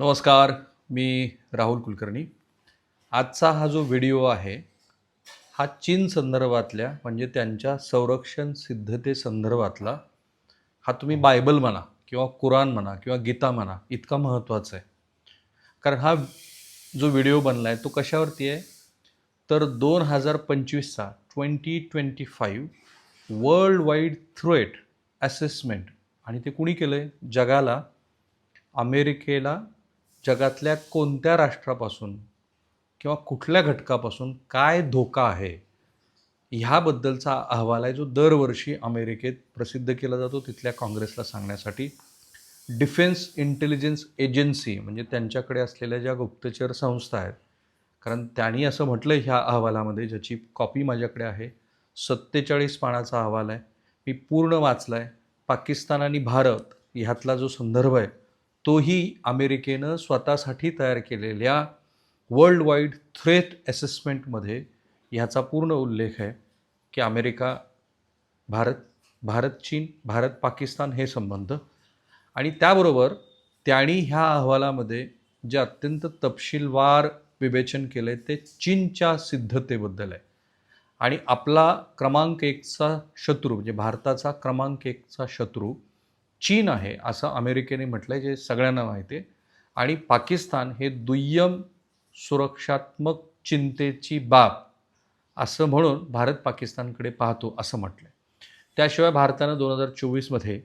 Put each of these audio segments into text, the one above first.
नमस्कार मी राहुल कुलकर्णी. आजचा हा जो व्हिडिओ आहे हा चीन संदर्भातल्या म्हणजे त्यांच्या संरक्षण सिद्धते संदर्भातला हा तुम्ही बायबल म्हणा किंवा कुराण म्हणा किंवा गीता म्हणा इतका महत्त्वाचा आहे. कारण हा जो व्हिडिओ बनला आहे तो कशावरती आहे? तर दोन हजार पंचवीसचा twenty twenty five world wide threat assessment आणि ते कुणी केलं आहे जगाला अमेरिकेला जगातल्या कोणत्या राष्ट्रापासून किंवा कुठल्या घटकापासून काय धोका आहे ह्याबद्दलचा अहवाल आहे जो दरवर्षी अमेरिकेत प्रसिद्ध केला जातो तिथल्या काँग्रेसला सांगण्यासाठी डिफेन्स इंटेलिजन्स एजन्सी म्हणजे त्यांच्याकडे असलेल्या ज्या गुप्तचर संस्था आहेत कारण त्यांनी असं म्हटलं ह्या अहवालामध्ये ज्याची कॉपी माझ्याकडे आहे सत्तेचाळीस पानाचा अहवाल आहे मी पूर्ण वाचला आहे पाकिस्तान आणि भारत ह्यातला जो संदर्भ आहे तोही अमेरिकेनं स्वतःसाठी तयार केलेल्या वर्ल्ड वाईड थ्रेट असेसमेंटमध्ये ह्याचा पूर्ण उल्लेख आहे की अमेरिका भारत भारत चीन भारत पाकिस्तान हे संबंध. आणि त्याबरोबर त्यांनी ह्या अहवालामध्ये जे अत्यंत तपशीलवार विवेचन केलं आहे ते चीनच्या सिद्धतेबद्दल आहे. आणि आपला क्रमांक एकचा शत्रू म्हणजे भारताचा क्रमांक एकचा शत्रू चीन आहे असं अमेरिकेने म्हटलं आहे जे सगळ्यांना माहिती आहे. आणि पाकिस्तान हे दुय्यम सुरक्षात्मक चिंतेची बाब असं म्हणून भारत पाकिस्तानकडे पाहतो असं म्हटलं आहे त्याशिवाय भारतानं दोन हजार चोवीसमध्ये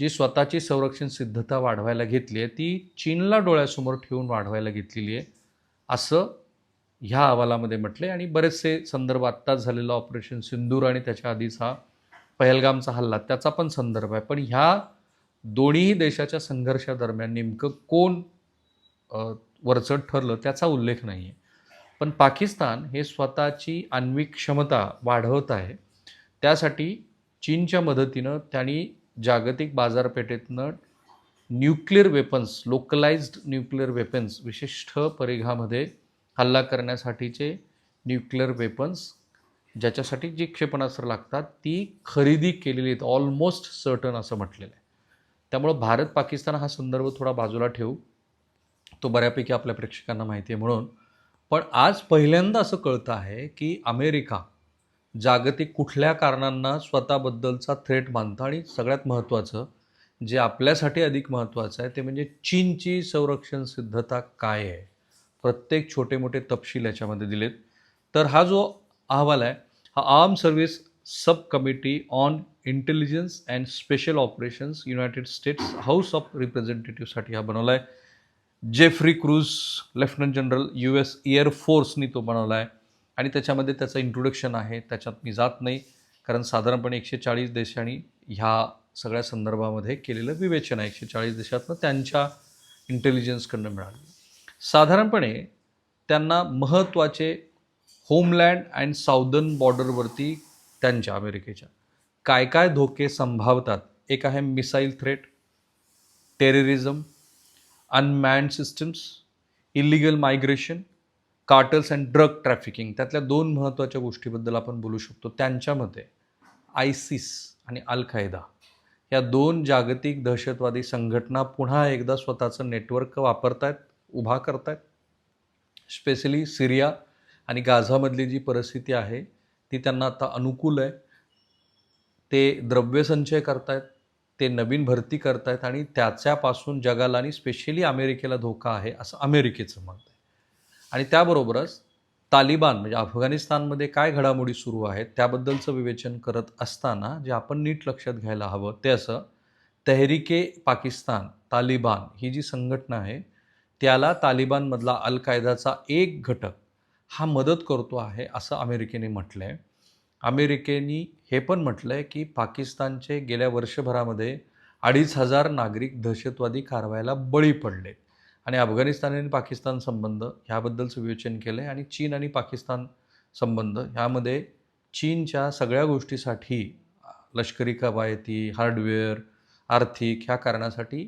जी स्वतःची संरक्षण सिद्धता वाढवायला घेतली आहे ती चीनला डोळ्यासमोर ठेवून वाढवायला घेतलेली आहे असं ह्या अहवालामध्ये म्हटलं आहे आणि बरेचसे संदर्भ आत्ताच झालेला ऑपरेशन सिंदूर आणि त्याच्या आधीचा पहलगामचा हल्ला त्याचा पण संदर्भ आहे. पण ह्या दोन्ही देशाच्या संघर्षादरम्यान नेमकं कोण अ, वरचढ ठरलं त्याचा उल्लेख नाही आहे पण पाकिस्तान हे स्वतःची आण्विक क्षमता वाढवत आहे. त्यासाठी चीनच्या मदतीनं त्यांनी जागतिक बाजारपेठेतनं nuclear weapons localised nuclear weapons विशिष्ट परिघामध्ये हल्ला करण्यासाठीचे न्यूक्लिअर वेपन्स ज्याच्यासाठी जी क्षेपणास्त्र लागतात ती खरेदी केलेली आहेत ऑलमोस्ट सर्टन असं म्हटलेलं आहे. त्यामुळं भारत पाकिस्तान हा संदर्भ थोडा बाजूला ठेवू. तो बऱ्यापैकी आपल्या प्रेक्षकांना माहिती आहे म्हणून. पण आज पहिल्यांदा असं कळतं आहे की अमेरिका जागतिक कुठल्या कारणांना स्वतःबद्दलचा थ्रेट मानतं आणि सगळ्यात महत्त्वाचं जे आपल्यासाठी अधिक महत्त्वाचं आहे ते म्हणजे चीनची संरक्षण सिद्धता काय आहे? प्रत्येक छोटे मोठे तपशील याच्यामध्ये दिलेत. तर हा जो अहवाल आहे हा arm service sub committee on intelligence and special operations United States House of रिप्रेझेंटेटिव्हसाठी हा बनवला आहे Jeffrey Kruse lieutenant general U S एअरफोर्सनी तो बनवला आहे आणि त्याच्यामध्ये त्याचं इंट्रोडक्शन आहे. त्याच्यात मी जात नाही. कारण साधारणपणे एकशे चाळीस देशांनी ह्या सगळ्या संदर्भामध्ये केलेलं विवेचन आहे. एकशे चाळीस देशातनं त्यांच्या इंटेलिजन्सकडनं मिळालं. साधारणपणे त्यांना महत्त्वाचे होमलँड अँड साऊदर्न बॉर्डरवरती त्यांच्या अमेरिकेच्या. काय काय धोके संभावतात? एक आहे missile threat terrorism unmanned systems illegal migration cartels and drug trafficking. त्यातल्या दोन महत्त्वाच्या गोष्टीबद्दल आपण बोलू शकतो. त्यांच्यामध्ये आयसिस आणि अल कायदा या दोन जागतिक दहशतवादी संघटना पुन्हा एकदा स्वतःचं नेटवर्क वापरतायत उभा करतायत. स्पेशली सिरिया आणि गाझामधली जी परिस्थिती आहे ती त्यांना आता अनुकूल आहे. ते द्रव्यसंचय करतायत ते नवीन भरती करतायत आणि त्याच्यापासून जगाला आणि स्पेशली अमेरिकेला धोका आहे असं अमेरिकेचं मत आहे. आणि त्याबरोबरच तालिबान म्हणजे अफगाणिस्तानमध्ये काय घडामोडी सुरू आहेत त्याबद्दलचं विवेचन करत असताना जे आपण नीट लक्षात घ्यायला हवं ते असं तहरिके पाकिस्तान तालिबान ही जी संघटना आहे त्याला तालिबानमधला अल कायदाचा एक घटक हा मदत करतो आहे असं अमेरिकेने म्हटलं आहे अमेरिकेने हे पण म्हटलं आहे की पाकिस्तानचे गेल्या वर्षभरामध्ये अडीच हजार नागरिक दहशतवादी कारवायाला बळी पडले. आणि अफगाणिस्तान आणि पाकिस्तान संबंध ह्याबद्दल सुविवेचन केलं आहे आणि चीन आणि पाकिस्तान संबंध ह्यामध्ये चीनच्या सगळ्या गोष्टीसाठी लष्करी कवायती हार्डवेअर आर्थिक ह्या कारणासाठी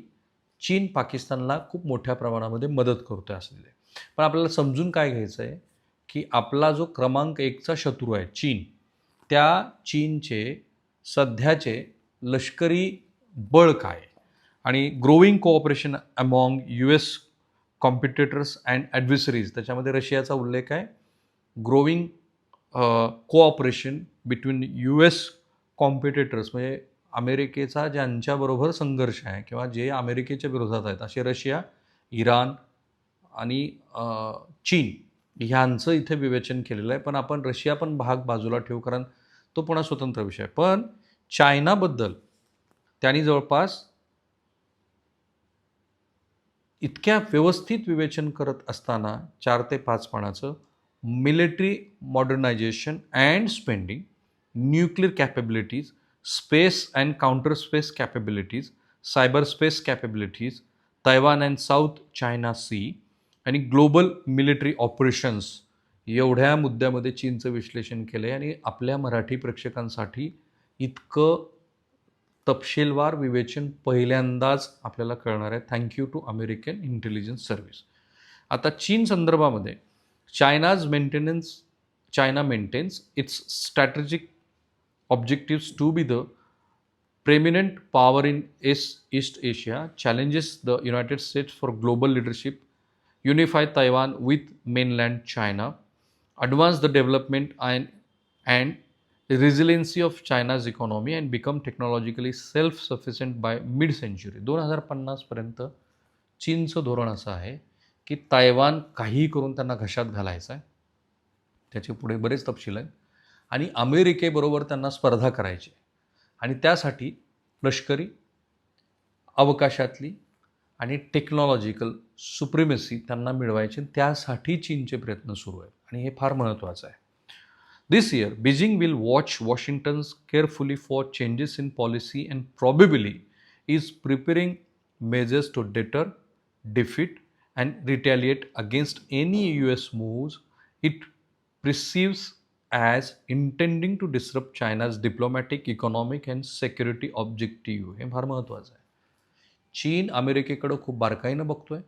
चीन पाकिस्तानला खूप मोठ्या प्रमाणामध्ये मदत करतो आहे असलेले पण आपल्याला समजून काय घ्यायचं आहे की आपला जो क्रमांक एकचा शत्रू आहे चीन त्या चीनचे सध्याचे लष्करी बळ काय? आणि growing cooperation among U S competitors and adversaries त्याच्यामध्ये रशियाचा उल्लेख आहे. Growing cooperation between U S competitors म्हणजे अमेरिकेचा ज्यांच्याबरोबर संघर्ष आहे किंवा जे अमेरिकेच्या विरोधात आहेत असे रशिया इराण आणि चीन ह्यांचं इथे विवेचन केलेलं आहे. पण आपण रशिया पण भाग बाजूला ठेवू कारण तो पुन्हा स्वतंत्र विषय पण चायनाबद्दल त्यांनी जवळपास इतक्या व्यवस्थित विवेचन करत असताना चार ते पाच पानाचं military modernisation and spending nuclear capabilities space and counter space capabilities cyber space capabilities Taiwan and South China Sea आणि ग्लोबल मिलिटरी ऑपरेशन्स एवढ्या मुद्द्यामध्ये चीनचं विश्लेषण केलं आहे आणि आपल्या मराठी प्रेक्षकांसाठी इतकं तपशीलवार विवेचन पहिल्यांदाच आपल्याला कळणार आहे. Thank you to American intelligence service आता चीन संदर्भामध्ये China's maintenance China maintains its strategic objectives to be the preeminent power in S East Asia challenges the United States for global leadership unify Taiwan with mainland China advance the development and, and resiliency of China's economy and become technologically self-sufficient by mid-century. दोन हजार पन्नासपर्यंत चीनचं धोरण असं आहे की Taiwan काहीही करून त्यांना घशात घालायचं आहे. त्याचे पुढे बरेच तपशील आहेत. आणि अमेरिकेबरोबर त्यांना स्पर्धा करायची आणि त्यासाठी लष्करी अवकाशातली आणि टेक्नॉलॉजिकल सुप्रिमेसी त्यांना मिळवायची त्यासाठी चीनचे प्रयत्न सुरू आहेत. आणि हे फार महत्त्वाचं आहे. This year Beijing will watch Washington's carefully for changes in policy and probably is preparing measures to deter defeat and retaliate against any U S moves it perceives as intending to disturb China's diplomatic economic and security objective हे फार महत्त्वाचं आहे. चीन अमेरिकेकडं खूप बारकाईनं बघतोय.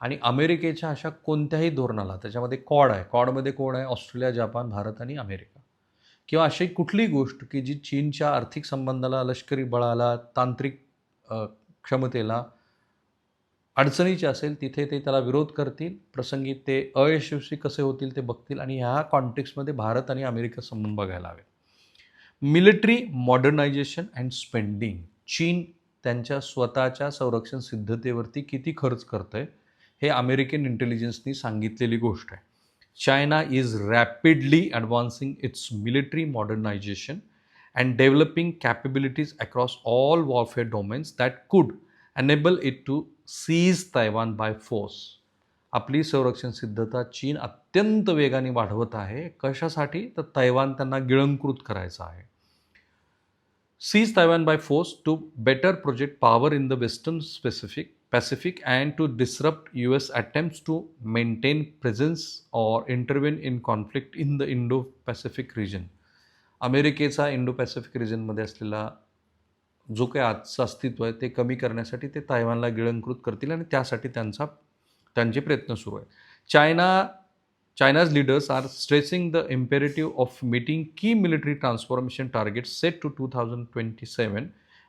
आणि अमेरिकेच्या अशा कोणत्याही धोरणाला त्याच्यामध्ये कॉड आहे. कॉडमध्ये कोण आहे? ऑस्ट्रेलिया जपान भारत आणि अमेरिका. किंवा अशी कुठली गोष्ट की जी चीनच्या आर्थिक संबंधाला लष्करी बळाला तांत्रिक क्षमतेला अडचणीचे असेल तिथे ते त्याला विरोध करतील. प्रसंगी ते अयशस्वी कसे होतील ते बघतील आणि ह्या कॉन्टेक्स्टमध्ये भारत आणि अमेरिका संबंध बघायला हवे. Military modernisation and spending. चीन त्यांच्या स्वतःच्या संरक्षण सिद्धतेवरती किती खर्च करतं आहे हे अमेरिकन इंटेलिजन्सनी सांगितलेली गोष्ट आहे. China is rapidly advancing its military modernisation and developing capabilities across all warfare domains that could enable it to seize Taiwan by force आपली संरक्षण सिद्धता चीन अत्यंत वेगाने वाढवत आहे. कशासाठी? तर तैवान त्यांना गिळंकृत करायचं आहे. Seize Taiwan by force to better project power in the western specific Pacific and to disrupt US attempts to maintain presence or intervene in conflict in the Indo-Pacific region. अमेरिकेचा इंडो पॅसिफिक रिजनमध्ये असलेला जो काही आजचं अस्तित्व आहे ते कमी करण्यासाठी ते तायवानला गिळंकृत करतील आणि त्यासाठी त्यांचा त्यांचे प्रयत्न सुरू आहे China China's leaders are stressing the imperative of meeting key military transformation targets set to 2027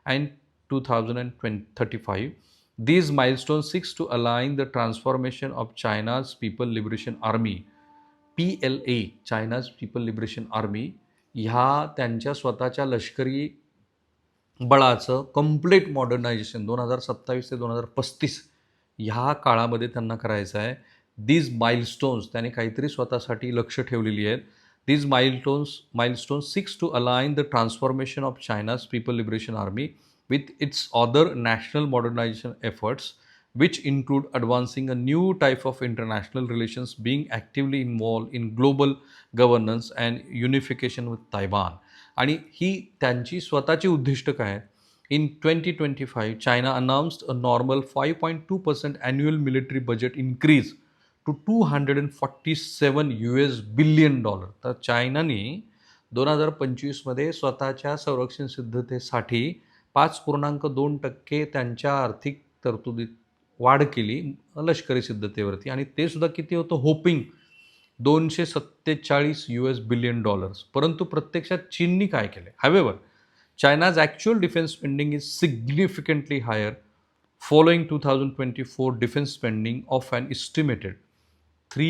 and 2035. These milestones seeks to align the transformation of China's People Liberation Army, PLA, China's People Liberation Army, ह्या त्यांच्या स्वतःच्या लष्करी बळाचं complete modernisation दोन हजार सत्तावीस ते दोन हजार पस्तीस ह्या काळामध्ये त्यांना करायचं आहे. दीज माइलस्टोन्स त्याने काहीतरी स्वतःसाठी लक्ष ठेवलेली आहेत. These milestones milestones six to align the transformation of China's people liberation army with its other national modernisation efforts which include advancing a new type of international relations, being actively involved in global governance and unification with Taiwan. आणि ही त्यांची स्वतःची उद्दिष्ट काय आहेत in twenty twenty five China announced a normal five point two percent annual military budget increase to two hundred and forty seven U S billion dollar तर चायनाने दोन हजार पंचवीसमध्ये स्वतःच्या संरक्षण सिद्धतेसाठी पाच पूर्णांक दोन टक्के त्यांच्या आर्थिक तरतुदीत वाढ केली लष्करी सिद्धतेवरती. आणि ते सुद्धा किती होतं? होपिंग दोनशे सत्तेचाळीस यू एस बिलियन डॉलर्स परंतु प्रत्यक्षात चीननी काय केलं however China's actual defence spending is significantly higher following two thousand twenty four defence spending of and estimated three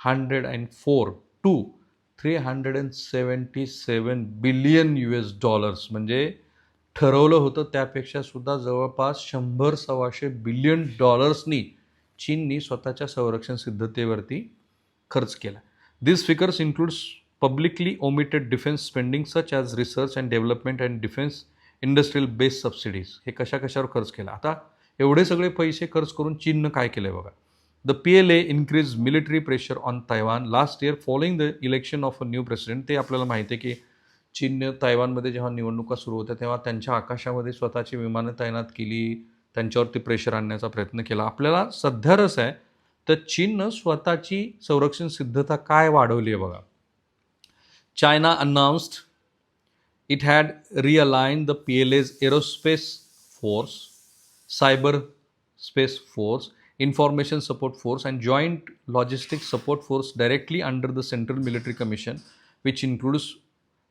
hundred and four to three hundred and seventy seven billion U S dollars म्हणजे ठरवलं होतं. त्यापेक्षा सुद्धा जवळपास शंभर सव्वाशे billion डॉलर्सनी चीननी स्वतःच्या संरक्षण सिद्धतेवरती खर्च केला. This figures includes publicly omitted defence spending such as research and development and defence industrial based subsidies हे कशा कशावर खर्च केला? आता एवढे सगळे पैसे खर्च करून चीननं काय केलं आहे बघा? The P L A increase military pressure on Taiwan last year following the election of a new president ते आपल्याला माहिती आहे की चीन तैवानमध्ये जेव्हा निवडणुका सुरू होत्या तेव्हा त्यांच्या आकाशामध्ये स्वतःची विमानं तैनात केली त्यांच्यावरती प्रेशर आणण्याचा प्रयत्न केला. आपल्याला सध्या रस आहे तर चीननं स्वतःची संरक्षण सिद्धता काय वाढवली आहे बघा. China announced it had realign the P L A's aerospace force cyber space force information support force and joint logistic support force directly under the central military commission which includes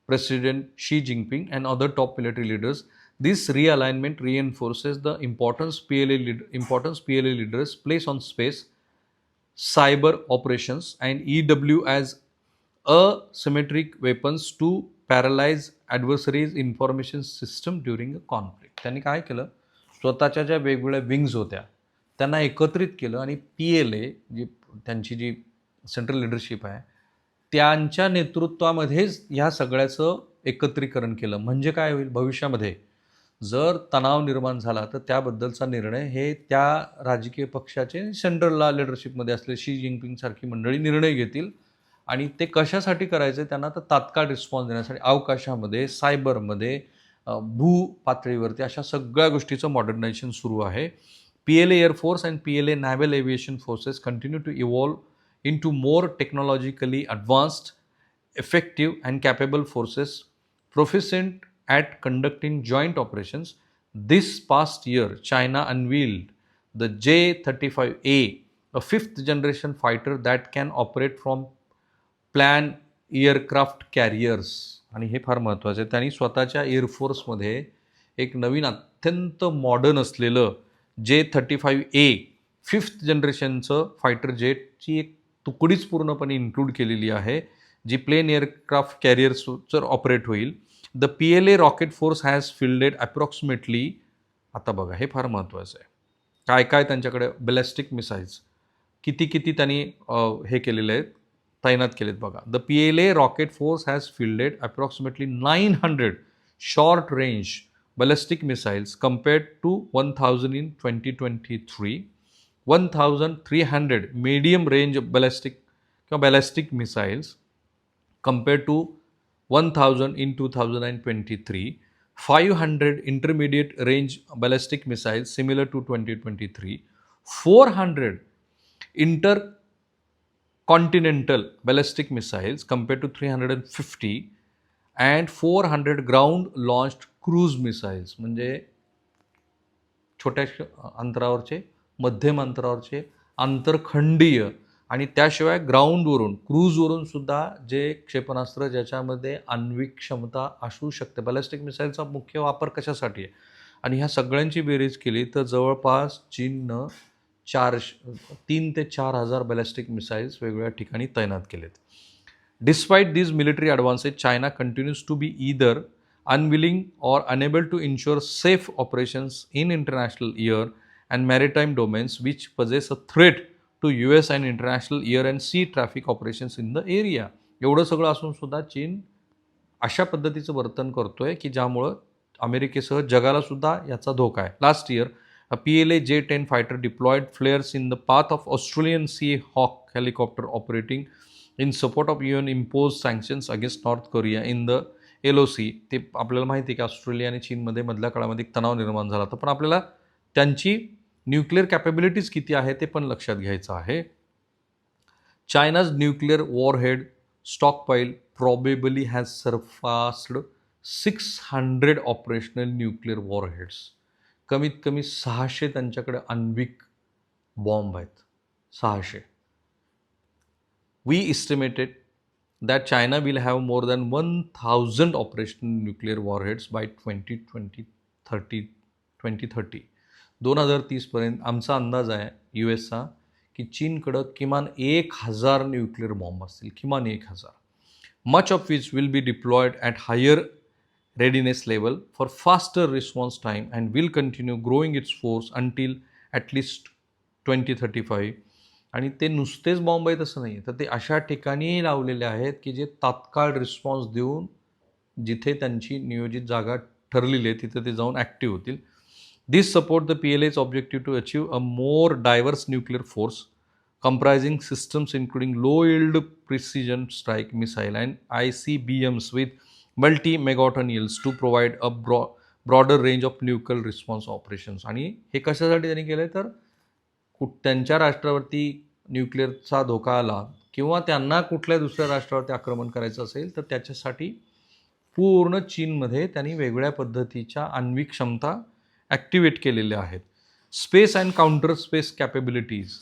President Xi Jinping and other top military leaders. This realignment reinforces the importance PLA, lead, importance PLA leaders place on space, cyber operations, and EW as asymmetric weapons to paralyse adversaries information system during a conflict त्यांनी काय केलं स्वतःच्या ज्या वेगवेगळ्या wings होत्या त्यांना एकत्रित केलं आणि पी एल ए जी त्यांची जी सेंट्रल लिडरशिप आहे त्यांच्या नेतृत्वामध्येच ह्या सगळ्याचं एकत्रीकरण केलं. म्हणजे काय होईल? भविष्यामध्ये जर तणाव निर्माण झाला तर त्याबद्दलचा निर्णय हे त्या राजकीय पक्षाचे सेंट्रलला लिडरशिपमध्ये असले शी जिनपिंगसारखी मंडळी निर्णय घेतील आणि ते कशासाठी करायचे त्यांना तर तात्काळ रिस्पॉन्स देण्यासाठी अवकाशामध्ये सायबरमध्ये भू पातळीवरती अशा सगळ्या गोष्टीचं मॉडर्नायझेशन सुरू आहे. P L A air force and P L A naval aviation forces continue to evolve Into more technologically advanced effective and capable forces proficient at conducting joint operations. This past year, China unveiled the J 35A, a fifth generation fighter that can operate from plan aircraft carriers आणि हे फार महत्त्वाचं आहे त्यांनी स्वतःच्या एअरफोर्समध्ये एक नवीन अत्यंत modern असलेलं जे थर्टी फाईव्ह ए फिफ्थ जनरेशनचं फायटर जेटची एक तुकडीच पूर्णपणे इन्क्लूड केलेली आहे जी प्लेन एअरक्राफ्ट कॅरियर्सवर ऑपरेट होईल. The P L A rocket force has fielded approximately आता बघा हे फार महत्त्वाचं आहे. काय काय त्यांच्याकडे बॅलेस्टिक मिसाईल्स किती किती त्यांनी हे केलेले आहेत? तैनात केलेत बघा. The P L A rocket force has fielded approximately nine hundred short range ballistic missiles compared to one thousand in twenty twenty three one thousand three hundred medium range ballistic किंवा ballistic missiles compared to 1000 in 2023 500 intermediate range ballistic missiles similar to 2023 400 intercontinental ballistic missiles compared to 350 and 400 ground launched cruise missiles म्हणजे छोट्या अंतरावरचे मध्यम अंतरावरचे आंतरखंडीय आणि त्याशिवाय ग्राउंडवरून क्रूजवरून सुद्धा जे क्षेपणास्त्र ज्याच्यामध्ये आण्विक क्षमता असू शकते. बॅलिस्टिक मिसाईलचा मुख्य वापर कशासाठी आहे? आणि ह्या सगळ्यांची बेरीज केली तर जवळपास चीननं चार तीन ते चार हजार बॅलिस्टिक मिसाईल्स वेगवेगळ्या ठिकाणी तैनात केलेत. Despite these military advances China continues to be either unwilling or unable to ensure safe operations in international air and maritime domains which poses a threat to U S and international air and sea traffic operations in the area एवढं सगळं असून सुद्धा चीन अशा पद्धतीचं वर्तन करतो आहे की ज्यामुळं अमेरिकेसह जगाला सुद्धा याचा धोका आहे. Last year P L A J ten fighter deployed flares in the path of Australian sea hawk helicopter operating in support of UN N imposed sanctions against North Korea in the L O C ते आपल्याला माहिती आहे की Australia आणि चीनमध्ये मधल्या काळामध्ये एक तणाव निर्माण झाला होता. पण आपल्याला त्यांची न्यूक्लिअर कॅपेबिलिटीज किती आहे ते पण लक्षात घ्यायचं आहे. China's nuclear warhead stockpile probably has surpassed six hundred operational nuclear warheads कमीत कमी सहाशे त्यांच्याकडे अन्विक बॉम्ब आहेत. सहाशे. We estimated that China will have more than one thousand operational nuclear warheads by twenty twenty thirty twenty thirty दोन हजार तीसपर्यंत आमचा अंदाज आहे यू एसचा की चीनकडं किमान एक हजार न्यूक्लिअर बॉम्ब असतील किमान एक हजार. Much of which will be deployed at higher readiness level for faster response time and will continue growing its force until at least twenty thirty five आणि ते नुसतेच बॉम्ब आहेत असं नाही तर ते अशा ठिकाणीही लावलेले आहेत की जे तात्काळ रिस्पॉन्स देऊन जिथे त्यांची नियोजित जागा ठरलेली आहे तिथे ते जाऊन ॲक्टिव्ह होतील. This support the P L A's objective to achieve a more diverse nuclear force comprising systems including low yield precision strike missile and ICBMs with multi megaton yields to provide a ब्रॉ broader range of nuclear response operations आणि हे कशासाठी त्यांनी केलं आहे तर कुठ त्यांच्या राष्ट्रावरती न्यूक्लिअरचा धोका आला किंवा त्यांना कुठल्या दुसऱ्या राष्ट्रावरती आक्रमण करायचं असेल तर त्याच्यासाठी पूर्ण चीनमध्ये त्यांनी वेगळ्या पद्धतीच्या आण्विक क्षमता ॲक्टिवेट केलेले आहेत. Space and counter space capabilities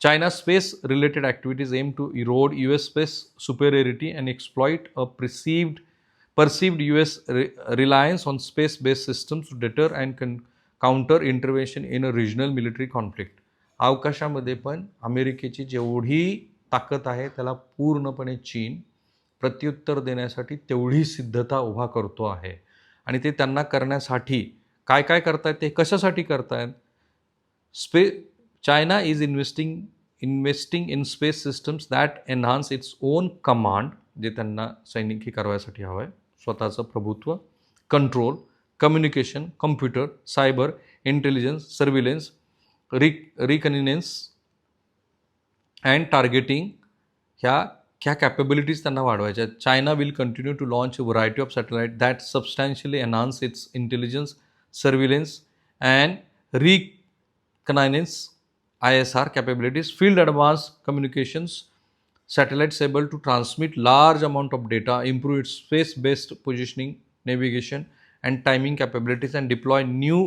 China space related activities aim to erode U S space superiority and exploit a perceived perceived U S reliance on space based systems deter and कन counter intervention in a regional military conflict अवकाशामध्ये पण अमेरिकेची जेवढी ताकद आहे त्याला पूर्णपणे चीन प्रत्युत्तर देण्यासाठी तेवढी सिद्धता उभा करतो आहे. आणि ते त्यांना करण्यासाठी काय काय करतायत ते कशासाठी करतायत? स्पे China is investing investing in space systems that enhance its own command जे त्यांना सैनिकी करवायसाठी हवं आहे स्वतःचं प्रभुत्व control communication computer cyber intelligence surveillance Rick reconnaissance and targeting ह्या ह्या कॅपेबिलिटीज त्यांना वाढवायच्या आहेत. China will continue to launch a variety of satellite that substantially enhance its intelligence surveillance and reconnaissance ISR capabilities, field advanced communications, satellites able to transmit large amount of data, improve its space-based positioning, navigation, and timing capabilities, and deploy new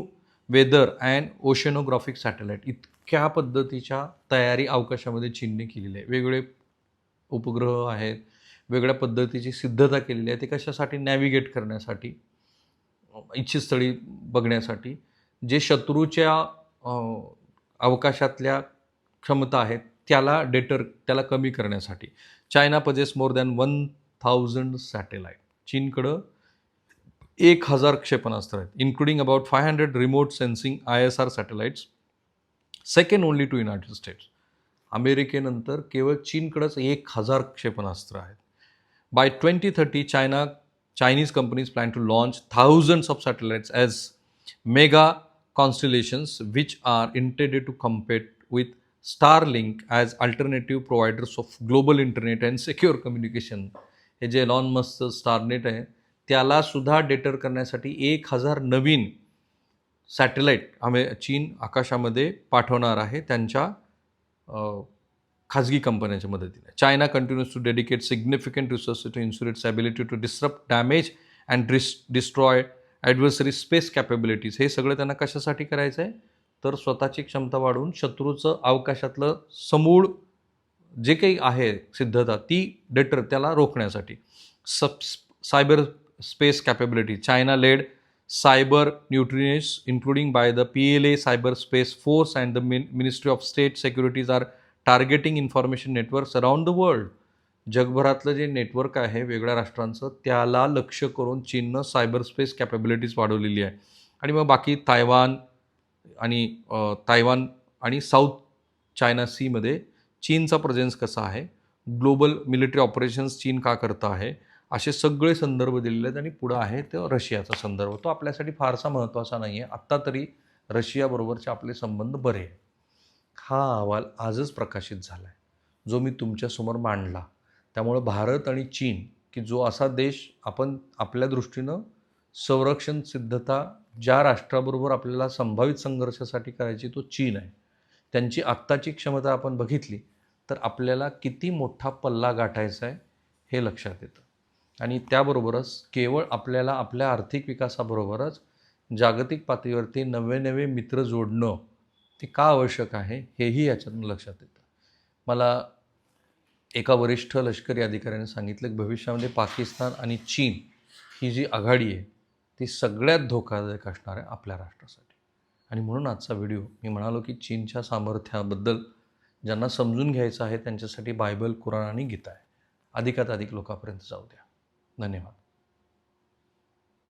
weather and oceanographic satellite. इतक्या पद्धतीच्या तयारी अवकाशामध्ये चीनने केलेली आहे वेगवेगळे उपग्रह आहेत वेगळ्या पद्धतीची सिद्धता केलेली आहे ते कशासाठी नॅव्हिगेट करण्यासाठी इच्छितस्थळी बघण्यासाठी जे शत्रूच्या अवकाशातल्या क्षमता आहेत त्याला डेटर त्याला कमी करण्यासाठी. China possesses more than one thousand satellite चीनकडं एक हजार क्षेपणास्त्र आहेत including about five hundred remote sensing I S R satellites second only to United States अमेरिकेनंतर केवळ चीनकडंच एक हजार क्षेपणास्त्र आहेत. By twenty thirty China Chinese companies plan to launch thousands of satellites as mega constellations which are intended to compete with Starlink as alternative providers of global internet and secure communication. हे जे lawn मस्कचं स्टारनेट आहे त्याला सुद्धा डेटर करण्यासाठी एक हजार नवीन satellite आम्ही चीन आकाशामध्ये पाठवणार आहे त्यांच्या अ, खाजगी कंपन्यांच्या मदतीने. China continues to dedicate significant resource to ensure its ability to disturb damage and डिस डिस्ट्रॉय ॲडव्हर्सरी स्पेस कॅपेबिलिटीज हे सगळं त्यांना कशासाठी करायचं आहे तर स्वतःची क्षमता वाढवून शत्रूचं अवकाशातलं समूळ जे काही आहे सिद्धता ती डेटर त्याला रोखण्यासाठी. सब cyber space capability China led cyber न्यूट्रिनेस including by the P L A cyber space force and the मिन ministry of state securities are targeting information networks around the world जगभरातलं जे नेटवर्क आहे वेगळ्या राष्ट्रांचं त्याला लक्ष करून चीननं सायबर स्पेस कॅपेबिलिटीज वाढवलेली आहे. आणि मग बाकी तायवान आणि तायवान आणि साऊथ चायना सीमध्ये चीनचा प्रेझेन्स कसा आहे? ग्लोबल मिलिटरी ऑपरेशन्स चीन का करतं आहे? असे सगळे संदर्भ दिलेले आहेत आणि पुढं आहे तो रशियाचा संदर्भ. तो आपल्यासाठी फारसा महत्त्वाचा नाही आहे आत्ता तरी रशियाबरोबरचे आपले संबंध बरे हा अहवाल आजच प्रकाशित झाला आहे जो मी तुमच्यासमोर मांडला. त्यामुळं भारत आणि चीन की जो असा देश आपण आपल्या दृष्टीनं संरक्षण सिद्धता ज्या राष्ट्राबरोबर आपल्याला संभावित संघर्षासाठी करायची तो चीन आहे. त्यांची आत्ताची क्षमता आपण बघितली तर आपल्याला किती मोठा पल्ला गाठायचा आहे हे लक्षात येतं. आणि त्याबरोबरच केवळ आपल्याला आपल्या आर्थिक विकासाबरोबरच जागतिक पातळीवरती नवे नवे मित्र जोडणं ते का आवश्यक आहे हेही याच्यातून लक्षात येतं. मला एका वरिष्ठ लष्करी अधिकाऱ्याने सांगितलं की भविष्यामध्ये पाकिस्तान आणि चीन ही जी आघाडी आहे ती सगळ्यात धोकादायक असणार आहे आपल्या राष्ट्रासाठी. आणि म्हणून आजचा व्हिडिओ मी म्हणालो की चीनच्या सामर्थ्याबद्दल ज्यांना समजून घ्यायचं आहे त्यांच्यासाठी बायबल कुराण आणि गीता आहे. अधिकात अधिक लोकांपर्यंत जाऊ द्या. धन्यवाद.